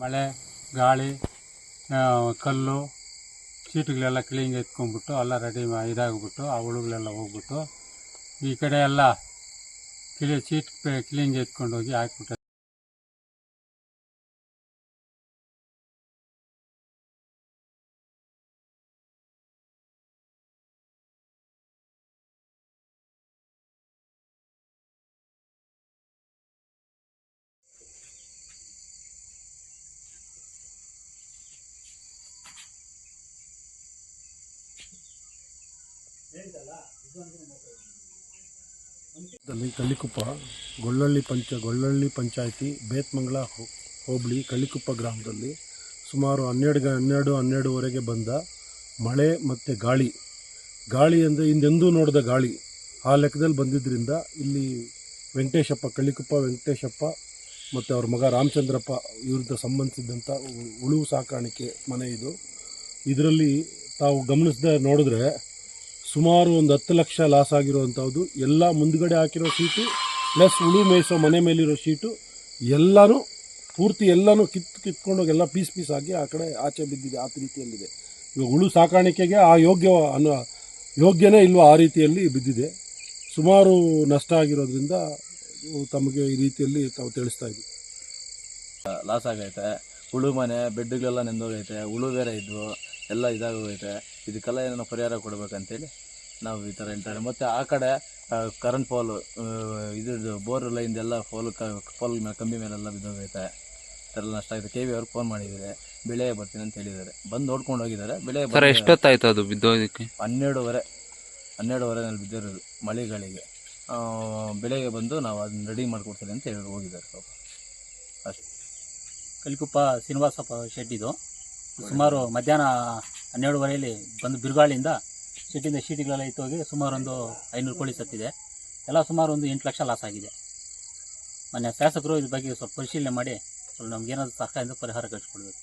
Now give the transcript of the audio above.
ಮಳೆ, ಗಾಳಿ ಕಲ್ಲು, ಚೀಟುಗಳೆಲ್ಲ ಕ್ಲೀನ್ ಎತ್ಕೊಂಡ್ಬಿಟ್ಟು ಎಲ್ಲ ರೆಡಿ ಇದಾಗ್ಬಿಟ್ಟು ಆ ಹುಳುಗಳೆಲ್ಲ ಹೋಗ್ಬಿಟ್ಟು ಈ ಕಡೆ ಎಲ್ಲ ಕ್ಲೀ ಚೀಟ್ ಕ್ಲೀನ್ ಎತ್ಕೊಂಡೋಗಿ ಹಾಕ್ಬಿಟ್ಟು ಕಳ್ಳಿಕುಪ್ಪ, ಗೊಳ್ಳಳ್ಳಿ ಪಂಚ, ಗೊಳ್ಳಳ್ಳಿ ಪಂಚಾಯಿತಿ, ಬೇತ್ಮಂಗಲ ಹೋ- ಹೋಬಳಿ, ಕಳ್ಳಿಕುಪ್ಪ ಗ್ರಾಮದಲ್ಲಿ ಸುಮಾರು ಹನ್ನೆರಡು ಹನ್ನೆರಡು, ಹನ್ನೆರಡುವರೆಗೆ ಬಂದ ಮಳೆ ಮತ್ತು ಗಾಳಿ. ಗಾಳಿ ಅಂದರೆ ಹಿಂದೆಂದೂ ನೋಡಿದ ಗಾಳಿ. ಆ ಲೆಕ್ಕದಲ್ಲಿ ಬಂದಿದ್ದರಿಂದ ಇಲ್ಲಿ ವೆಂಕಟೇಶಪ್ಪ, ಕಳ್ಳಿಕುಪ್ಪ ವೆಂಕಟೇಶಪ್ಪ ಮತ್ತು ಅವ್ರ ಮಗ ರಾಮಚಂದ್ರಪ್ಪ ಇವ್ರದ್ದು ಸಂಬಂಧಿಸಿದಂಥ ಉಳುವು ಸಾಕಾಣಿಕೆ ಮನೆ ಇದು. ಇದರಲ್ಲಿ ತಾವು ಗಮನಿಸದೆ ನೋಡಿದ್ರೆ ಸುಮಾರು ಒಂದು ಹತ್ತು ಲಕ್ಷ ಲಾಸ್ ಆಗಿರುವಂಥದ್ದು ಎಲ್ಲ ಮುಂದ್ಗಡೆ ಹಾಕಿರೋ ಶೀಟು ಪ್ಲಸ್ ಉಳು ಮೇಯಿಸೋ ಮನೆ ಮೇಲಿರೋ ಶೀಟು, ಎಲ್ಲನೂ ಪೂರ್ತಿ ಎಲ್ಲನೂ ಕಿತ್ತು ಕಿತ್ಕೊಂಡೋಗಿ ಎಲ್ಲ ಪೀಸ್ ಪೀಸ್ ಆಗಿ ಆ ಕಡೆ ಆಚೆ ಬಿದ್ದಿದೆ, ಆ ರೀತಿಯಲ್ಲಿದೆ. ಇವಾಗ ಉಳು ಸಾಕಾಣಿಕೆಗೆ ಆ ಯೋಗ್ಯ ಅನ್ನೋ, ಯೋಗ್ಯನೇ ಇಲ್ವೋ ಆ ರೀತಿಯಲ್ಲಿ ಬಿದ್ದಿದೆ. ಸುಮಾರು ನಷ್ಟ ಆಗಿರೋದ್ರಿಂದ ತಮಗೆ ಈ ರೀತಿಯಲ್ಲಿ ತಾವು ತಿಳಿಸ್ತಾ ಇದ್ವಿ ಲಾಸ್ ಆಗೈತೆ ಹುಳು ಮನೆ ಬೆಡ್ಗಳೆಲ್ಲ ನೆಂದೋಗೈತೆ ಹುಳು ಬೇರೆ ಇದ್ವು, ಎಲ್ಲ ಇದಾಗೋಗೈತೆ. ಇದಕ್ಕೆಲ್ಲ ಏನೋ ಪರಿಹಾರ ಕೊಡಬೇಕಂತೇಳಿ ನಾವು ಈ ಥರ ಹೇಳ್ತಾರೆ. ಮತ್ತು ಆ ಕಡೆ ಕರೆಂಟ್ ಫಾಲು ಇದ್ರದ್ದು ಬೋರ್ ಲೈನ್ದೆಲ್ಲ ಫೋಲ್ ಫೋಲ್ ಮೇಲೆ ಕಂಬಿ ಮೇಲೆಲ್ಲ ಬಿದ್ದೋಗೈತೆ. ಈ ಥರ ಎಲ್ಲ ನಷ್ಟ ಆಗಿದೆ. ಕೆ ವಿ ಅವ್ರಿಗೆ ಫೋನ್ ಮಾಡಿದ್ದಾರೆ. ಬೆಳೆ ಬರ್ತೀನಿ ಅಂತ ಹೇಳಿದ್ದಾರೆ. ಬಂದು ನೋಡ್ಕೊಂಡು ಹೋಗಿದ್ದಾರೆ. ಬೆಳೆ ಸರ್ ಎಷ್ಟೊತ್ತಾಯ್ತು ಅದು ಬಿದ್ದೋದಕ್ಕೆ ಹನ್ನೆರಡುವರೆ ಹನ್ನೆರಡುವರೆನಲ್ಲಿ ಬಿದ್ದಿರೋದು ಮಳೆಗಳಿಗೆ. ಬೆಳೆಗೆ ಬಂದು ನಾವು ಅದನ್ನ ರೆಡಿ ಮಾಡಿಕೊಡ್ತೀವಿ ಅಂತ ಹೇಳಿ ಹೋಗಿದ್ದಾರೆ ಪಾಪ. ಕಲಿಕುಪ್ಪ ಶ್ರೀನಿವಾಸಪ್ಪ ಶೆಟ್ಟಿದು. ಸುಮಾರು ಮಧ್ಯಾಹ್ನ ಹನ್ನೆರಡುವರೆಯಲ್ಲಿ ಬಂದು ಬಿರುಗಾಳಿಯಿಂದ ಸಿಟಿಯಿಂದ ಶೀಟಿಗಳೆಲ್ಲ ಹೋಗಿ ಸುಮಾರು ಒಂದು ಐನೂರು ಕೋಳಿ ಸತ್ತಿದೆ. ಎಲ್ಲ ಸುಮಾರು ಒಂದು ಎಂಟು ಲಕ್ಷ ಲಾಸ್ ಆಗಿದೆ. ಮೊನ್ನೆ ಶಾಸಕರು ಇದ್ರ ಬಗ್ಗೆ ಸ್ವಲ್ಪ ಪರಿಶೀಲನೆ ಮಾಡಿ, ಸ್ವಲ್ಪ ನಮ್ಗೇನಾದ್ರು ಸಹಾಯದಿಂದ ಪರಿಹಾರ ಕಳಿಸ್ಕೊಡ್ಬೇಕು.